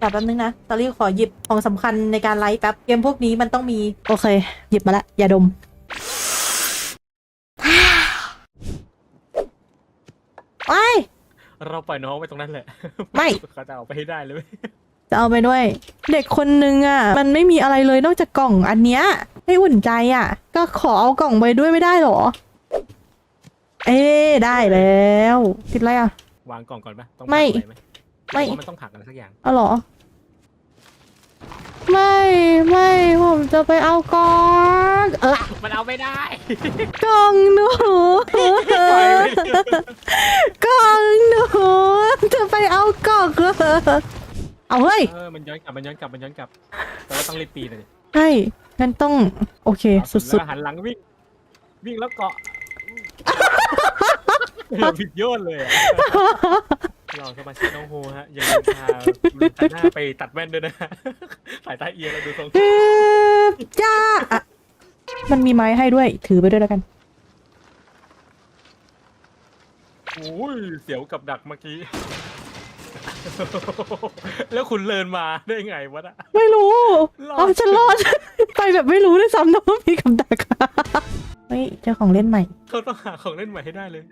แต่แป๊บนึงนะตอรี่ขอหยิบของสำคัญในการไลฟ์แป๊บ เกมพวกนี้มันต้องมี โอเค หยิบมาละอย่าดม ไอ้ย เราปล่อยน้องไว้ตรงนั้นแหละไม่ เขาจะเอาไปให้ได้เลยเว้ยจะเอาไปด้วย เด็กคนนึงอะ มันไม่มีอะไรเลยนอกจากกล่องอันเนี้ยให้อุ่นใจอะ ก็ขอเอากล่องไปด้วยไม่ได้เหรอ เอ๊ะได้แล้วติดอะไรอะ วางกล่องก่อนปะต้องไม่ผักอะรไหม ไม่เพราะว่ามันต้องผักอะไรสักอย่างเอาเหรอ ไม่ไม่ผมจะไปเอากล่องเออมันเอาไม่ได้กล่องหนูปล่อยไม่ได้กล่องหนูจะไปเอากล่องเอาเฮ้ย เออมันย้อนกลับมันย้อนกลับมันย้อนกลับแต่ว่าต้องรีบปีนเลยใช่งั้นต้อง โอเค สุดแล้วหันหลังวิ่งวิ่งแล้วเกาะเราผิดโยนเลยอะ เราสมาชิกน้องโฮฮะอย่าลืมพาตัดหน้าไปตัดแว่นด้วยนะสายตาเอียงเราดูทรงๆฮึบจ้าอะมันมีไม้ให้ด้วย ถือไปด้วยแล้วกัน โอ้ยเสียวกับดักเมื่อกี้ แล้วคุณเลินมาได้ไงวะน่ะ ไม่รู้รอดเอาฉันรอด ไปแบบไม่รู้ด้วยซ้ำนะว่ามีกับดักเฮ้ยเจอของเล่นใหม่ เขาต้องหาของเล่นใหม่ให้ได้เลย